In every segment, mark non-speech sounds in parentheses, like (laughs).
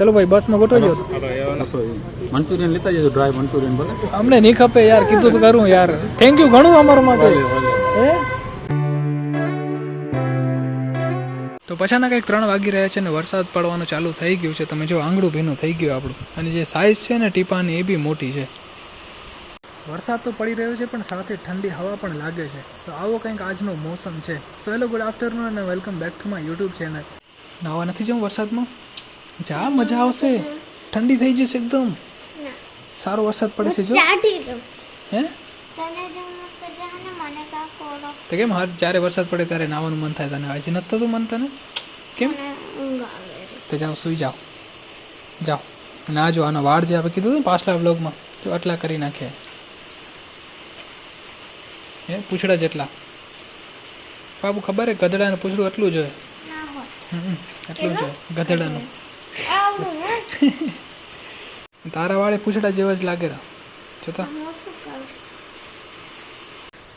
ચલો ભાઈ બસમાં ગોઠવજો. મંચુરિયન લેતા જજો ડ્રાય મંચુરિયન ભલે. અમને નહીં ખપે યાર કીધું તો કરું યાર. થેન્ક યુ ઘણું અમારા માટે. હે? તો પછાના કંઈક ત્રણ વાગી રહ્યા છે ને વરસાદ પડવાનું ચાલુ થઈ ગયું છે. તમે જો આંગળું ભીનું થઈ ગયું આપણું. અને જે સાઇઝ છે ને ટીપાની એ બી મોટી છે. વરસાદ તો પડી રહ્યો છે પણ સાથે ઠંડી હવા પણ લાગે છે. તો આવો કંઈક આજનો મોસમ છે. સો હેલો ગુડ આફ્ટરનૂન અને welcome back to my YouTube channel નાવા નથી જવું વરસાદમાં? જા મજા આવશે. ઠંડી થઈ જશે એકદમ. સારો વરસાદ પડે છે જો. હે તો કેમ હર જ્યારે વરસાદ પડે ત્યારે નાવાનું મન થાય તને? આજે નથી થતું મન તને? કેમ? તો જાઓ સુઈ જાઓ. જાઓ. ના જો આનો વાળ જે આપણે કીધું હતું ને પાછલા બ્લોગમાં તો આટલા કરી નાખે. હે પૂછડા જેટલા. બાબુ ખબર હે ગધડાને પૂછડું એટલું જોઈએ હમ, એટલું જોઈએ ગધડાનું. (laughs) તારા વાળે પૂછડા જેવા જ લાગે છતાં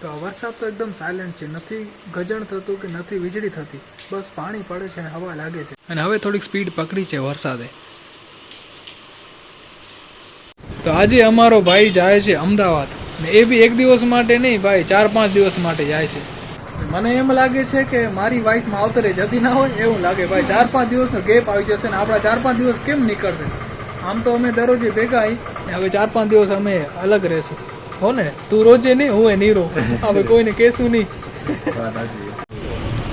તો વરસાદ તો એકદમ સાયલેન્ટ છે. નથી ગજણ થતું કે નથી વીજળી થતી. બસ પાણી પડે છે અને હવા લાગે છે. અને હવે થોડીક સ્પીડ પકડી છે વરસાદે. તો આજે અમારો ભાઈ જાય છે અમદાવાદ. ને એ બી એક દિવસ માટે નહીં, ભાઈ, ચાર પાંચ દિવસ માટે જાય છે. મને એમ લાગે છે કે મારી વાઈફ માવતરે જતી ના હોય, એવું લાગે. ભાઈ, ચાર પાંચ દિવસનો ગેપ આવી જશે ને આપણા ચાર પાંચ દિવસ કેમ નીકળશે? આમ તો અમે દરરોજે ભેગા આવી હવે ચાર પાંચ દિવસ અમે અલગ રહેશું. હો ને? તું રોજે નહીં, હું એ નીરો. હવે કોઈને કહેશું નહીં.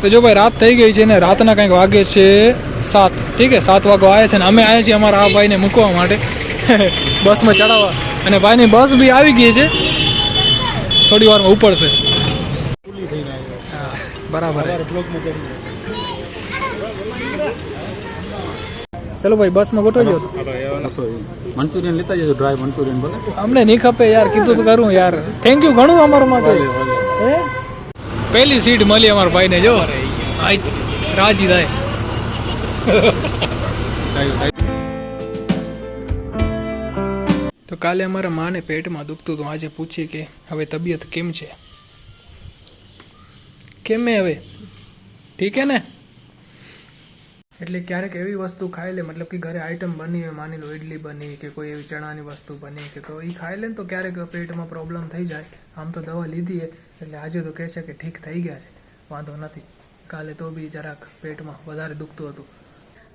તો જો ભાઈ, રાત થઈ ગઈ છે ને, રાતના કંઈક વાગે છે સાત. ઠીક છે? સાત વાગો આવ્યા છે ને, અમે આવ્યા છીએ અમારા આ ભાઈને મૂકવા માટે. બસમાં ચડાવવા. અને ભાઈની બસ બી આવી ગઈ છે. થોડી વારમાં ઉપડશે. બરાબર ચલો ભાઈ બસમાં ગોઠવજો મંચુરિયન લેતા જજો ડ્રાય મંચુરિયન ભલે. અમને નહીં ખપે યાર કીધું તો કરું યાર. થેન્ક યુ ઘણું અમારા માટે. પહેલી સીટ મળી અમારા ભાઈને જો. રાજી થાય. તો કાલે અમારા માને પેટમાં દુખતું હતું આજે પૂછીએ કે હવે તબિયત કેમ છે? કેમ હે હવે? ઠીક હે ને? એટલે ક્યારેક એવી વસ્તુ ખાઈ લે, મતલબ કે ઘરે આઈટમ બની હોય, માની લો ઇડલી બની કે કોઈ એવી ચણાની વસ્તુ બની કે તો એ ખાઈ લે ને તો ક્યારેક પેટમાં પ્રોબ્લેમ થઈ જાય. આમ તો દવા લીધી એટલે આજે તો કહે છે કે ઠીક થઈ ગયા છે. વાંધો નથી. કાલે તો બી જરાક પેટમાં વધારે દુખતું હતું.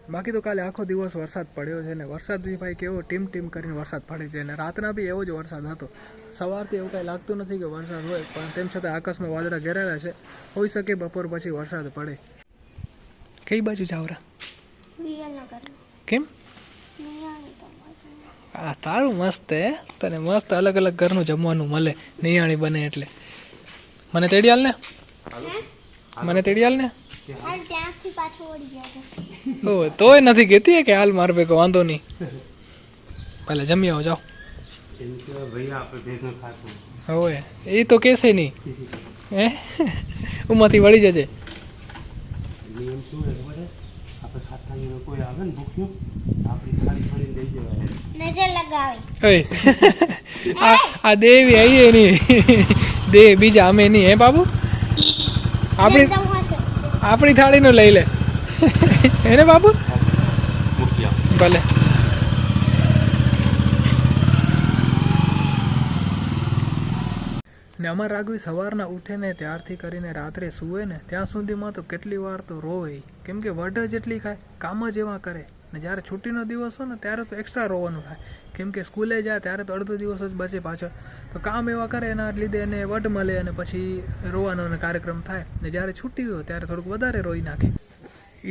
બાકી તો કાલે આખો દિવસ વરસાદ પડ્યો છે ને વરસાદ બી ભાઈ કેવો ટીમ ટીમ કરીને વરસાદ પડે છે અને રાતના બી એવો જ વરસાદ હતો. સવારથી એવું કાંઈ લાગતું નથી કે વરસાદ હોય પણ તેમ છતાં આકાશમાં વાદળા ઘેરાયેલા છે. હોઈ શકે બપોર પછી વરસાદ પડે. કઈ બાજુ જાવરા કેમ? આ તારું મસ્ત હે. તને મસ્ત અલગ અલગ ઘરનું જમવાનું મળે. નિયાણી બને એટલે. મને તેડી હાલ ને. મને તેડી હાલ ને. ત્યાંથી પાછો ઓડી ગયા ઓ તોય નથી કહેતી કે હાલ માર ભેગો વાંધો નહીં. પહેલા જમી આવો જાઓ. હવે એ તો કહેશે નહીં. હે? ઉમાંથી વળી જજે. નિયમ શું હોય ખબર છે? આપણે ખાતા કોઈ આવે ને ભૂખ્યું આપણી થાળી ફરીને દઈ દેવાય નજર લગાવે. આ આ દેવી આવી એની દે બીજા અમે નહીં હે બાબુ? આપણી આપણી થાળીનો લઈ લે. એને બાબુ ભલે. ને અમાર રાઘવી સવારના ઉઠે ને ત્યારથી કરીને રાત્રે સૂવે ને ત્યાં સુધીમાં તો કેટલી વાર તો રોવે કેમ કે વઢ જેટલી ખાય કામ જ એવા કરે. ને જ્યારે છુટ્ટીનો દિવસ હોય ને ત્યારે તો એક્સ્ટ્રા રોવાનું થાય. કેમ કે સ્કૂલે જાય ત્યારે તો અડધો દિવસ જ બચે પાછળ. તો કામ એવા કરે એના લીધે એને વટ મળે અને પછી રોવાનો કાર્યક્રમ થાય. ને જ્યારે છુટ્ટી હોય ત્યારે થોડુંક વધારે રોઈ નાખે.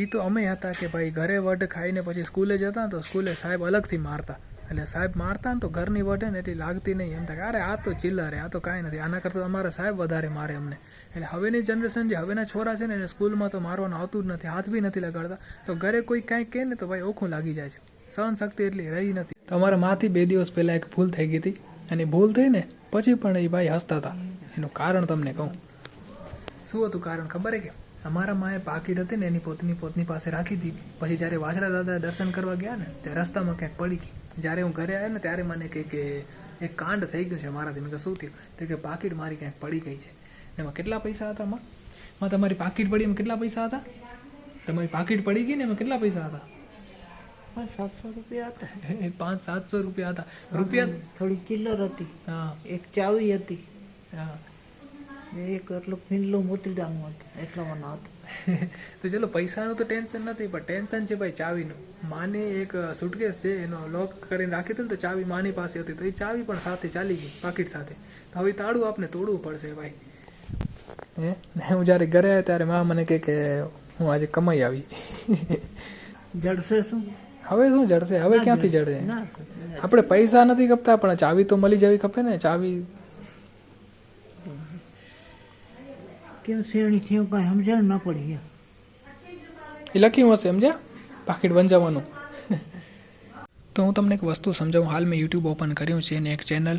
એ તો અમે હતા કે ભાઈ ઘરે વઢ ખાઈને પછી સ્કૂલે જતા તો સ્કૂલે સાહેબ અલગથી મારતા. એટલે સાહેબ મારતા ને તો ઘરની વઢે ને એટલી લાગતી નહીં. એમ થાય અરે આ તો ચિલ્લર આ તો કાંઈ નથી. આના કરતાં અમારા સાહેબ વધારે મારે અમને. એટલે હવેની જનરેશન જે હવેના છોરા છે ને એને સ્કૂલમાં તો મારવાનું આવતું જ નથી, હાથ બી નથી લગાડતા. તો ઘરે કોઈ કાંઈ કહે ને તો ભાઈ ઓખું લાગી જાય છે. સહન શક્તિ એટલી રહી નથી. તમારા માથી બે દિવસ પહેલાં એક ભૂલ થઈ ગઈ હતી. અને ભૂલ થઈ ને પછી પણ એ ભાઈ હસતા હતા. એનું કારણ તમને કહું. શું હતું કારણ ખબર કે અમારા માએ પાકીટ હતી ને એની પોતની પોતની પાસે રાખી હતી. પછી જ્યારે વાછડા દાદા દર્શન કરવા ગયા ને, ત્યારે રસ્તામાં ક્યાંક પડી ગઈ. જ્યારે હું ઘરે આવ્યો ને, ત્યારે મને કહે કે એક કાંડ થઈ ગયું છે મારાથી. મેં કહ્યું શું થયું? તો કે પાકીટ મારી ક્યાંક પડી ગઈ છે. એમાં કેટલા પૈસા હતા માં? તમારી પાકીટ પડી એમાં કેટલા પૈસા હતા? તમારી પાકીટ પડી ગઈ ને એમાં કેટલા પૈસા હતા? પાંચ સાતસો રૂપિયા હતા. પાંચ સાતસો રૂપિયા હતા. રૂપિયા થોડી કિલ્લર હતી. હા. એક ચાવી હતી. હા. એક એટલો પિંડલો મોતીડામાં હતો એટલામાં હતો. (laughs) તો ચલો પૈસાનું તો ટેન્શન નથી પણ ટેન્શન છે ભાઈ ચાવીનું. માને એક સુટકેસ છે એનો લોક કરીને રાખી હતું ને તો ચાવી માની પાસે હતી. તો એ ચાવી પણ સાથે ચાલી ગઈ પાકીટ સાથે. તો હવે તાળું આપને તોડવું પડશે ભાઈ. હે? હું જ્યારે ઘરે ત્યારે મા મને કહે કે હું આજે કમાઈ આવી. જડશે શું? હવે શું જડશે? હવે ક્યાંથી જડે. આપણે પૈસા નથી કપતા પણ ચાવી તો મળી જવી ખપે ને? ચાવી કેમ શેરણી થયું? કાંઈ સમજણ ના પડી. એ લખ્યું હશે સમજ્યા? પાકીટ બંધાવવાનું તો હું તમને એક વસ્તુ સમજાવું. હાલ મેં યુટ્યુબ ઓપન કર્યું છે અને એક ચેનલ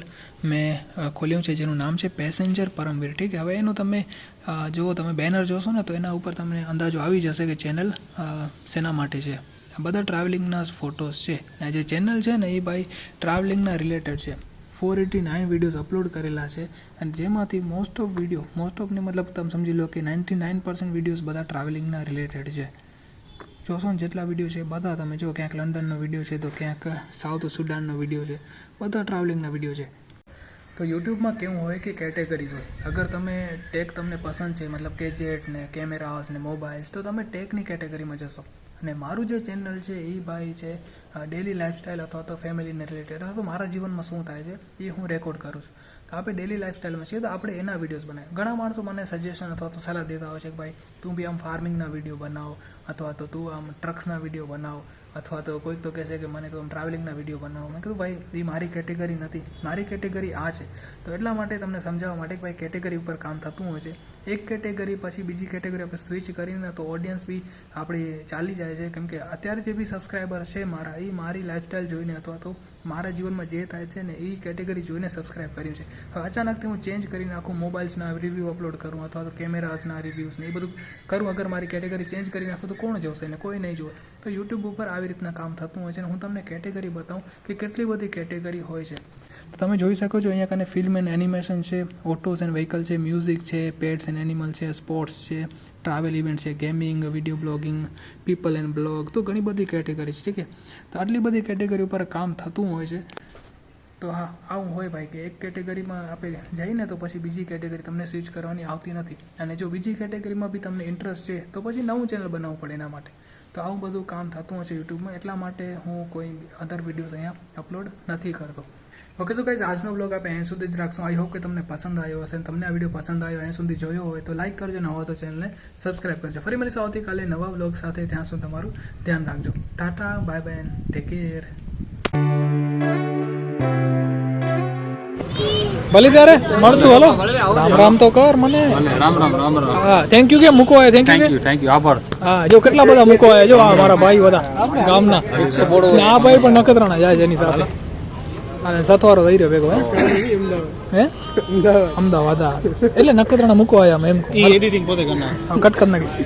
મેં ખોલ્યું છે જેનું નામ છે પેસેન્જર પરમવીર. ઠીક હવે એનું તમે જો તમે બેનર જોશો ને તો એના ઉપર તમને અંદાજો આવી જશે કે ચેનલ શેના માટે છે. બધા ટ્રાવેલિંગના ફોટોસ છે. અને જે ચેનલ છે ને એ ભાઈ ટ્રાવેલિંગના રિલેટેડ છે. Four eighty nine videos upload કરેલા છે. અને જેમાંથી મોસ્ટ ઓફ વીડિયો મોસ્ટ ઓફની મતલબ તમે સમજી લો કે નાઇન્ટી નાઇન પર્સન્ટ વિડીયોઝ બધા ટ્રાવેલિંગના રિલેટેડ છે. જોશો ને જેટલા વીડિયો છે બધા તમે જો ક્યાંક લંડનનો વીડિયો છે, તો ક્યાંક સાઉથ સુડાનનો વીડિયો છે, બધા ટ્રાવેલિંગના વીડિયો છે. તો યુટ્યુબમાં કેવું હોય કે કેટેગરીઝ હોય. અગર તમે ટેક તમને પસંદ છે, મતલબ ગેજેટ ને કેમેરાસ ને મોબાઈલ્સ તો તમે ટેકની કેટેગરીમાં જશો. અને મારું જે ચેનલ છે એ ભાઈ છે ડેલી લાઇફસ્ટાઈલ અથવા તો ફેમિલીને રિલેટેડ અથવા તો મારા જીવનમાં શું થાય છે, એ હું રેકોર્ડ કરું છું. આપણે ડેલી લાઇફસ્ટાઈલમાં છીએ તો આપણે એના વિડીયોઝ બનાવીએ. ઘણા માણસો મને સજેશન અથવા તો સલાહ દેતા હોય છે કે ભાઈ, તું બી આમ ફાર્મિંગના વીડિયો બનાવો, અથવા તો તું આમ ટ્રક્સના વીડિયો બનાવો અથવા તો કોઈક તો કહેશે કે મને તો ટ્રાવેલિંગના વીડિયો બનાવો. મેં કીધું, ભાઈ, એ મારી કેટેગરી નથી. મારી કેટેગરી આ છે. તો એટલા માટે તમને સમજાવવા માટે કે ભાઈ કેટેગરી ઉપર કામ થતું હોય છે. એક કેટેગરી પછી બીજી કેટેગરી આપણે સ્વિચ કરીને તો ઓડિયન્સ બી આપણી ચાલી જાય છે. કેમ કે અત્યારે જે બી સબસ્ક્રાઈબર છે મારા, એ મારી લાઈફસ્ટાઈલ જોઈને અથવા તો મારા જીવનમાં જે થાય છે ને, એ કેટેગરી જોઈને સબસ્ક્રાઈબ કર્યું છે. હવે અચાનકથી હું ચેન્જ કરી નાખું મોબાઈલ્સના રિવ્યૂ અપલોડ કરું અથવા તો કેમેરાઝના રિવ્યૂઝને એ બધું કરું. અગર મારી કેટેગરી ચેન્જ કરી નાખું તો કોણ જોશે ને? કોઈ નહીં જોવે તો યુટ્યુબ ઉપર આવી રીતના કામ થતું હોય છે અને હું તમને કેટેગરી બતાવું કે કેટલી બધી કેટેગરી હોય છે. તો તમે જોઈ શકો છો અહીંયા કને ફિલ્મ એન્ડ એનિમેશન છે ઓટોસ એન્ડ વ્હીકલ છે મ્યુઝિક છે પેટ્સ એન્ડ એનિમલ છે સ્પોર્ટ્સ છે ટ્રાવેલ ઇવેન્ટ છે gaming video blogging people and blog તો ઘણી બધી કેટેગરી છે, ઠીક છે? તો આટલી બધી કેટેગરી ઉપર કામ થતું હોય છે. તો હા, આવું હોય ભાઈ કે એક કેટેગરીમાં આપણે જઈને તો પછી બીજી કેટેગરી તમને સ્વિચ કરવાની આવતી નથી. અને જો બીજી કેટેગરીમાં બી તમને ઇન્ટરેસ્ટ છે, તો પછી નવું ચેનલ બનાવવું પડે એના માટે. તો આવું બધું કામ થતું હશે યુટ્યુબમાં, એટલા માટે હું કોઈ અધર વિડીયોઝ અહીંયા અપલોડ નથી કરતો. ઓકે શું કઈ આજનો બ્લોગ આપણે અહીં સુધી જ રાખશું. આઈ હોપ કે તમને પસંદ આવ્યો હશે તમને આ વીડિયો પસંદ આવ્યો અહીં સુધી જોયો હોય તો લાઈક કરજો નવા હોય તો ચેનલને સબસ્ક્રાઈબ કરજો. ફરી મળીશું આવતીકાલે નવા બ્લોગ સાથે. ત્યાં સુધી તમારું ધ્યાન રાખજો. Tata bye bye take care ભલે ત્યારે. મળશું હલો. રામ રામ તો કર મને. રામ રામ રામ રામ. હા થેન્ક યુ કે મૂકો આયા થેન્ક યુ થેન્ક યુ આભાર. હા જો કેટલા બધા મૂકો આયા જો આ મારા ભાઈ બધા ગામના. ને આ ભાઈ પણ નખત્રાણા જાય છે એની સાથે. અને સથવારો થઈ રહ્યો ભેગો હે? અમદાવાદ. એટલે નખત્રાણા મૂકો આયા એમ એડિટિંગ પોતે કરના કટ કરી નાખીશ.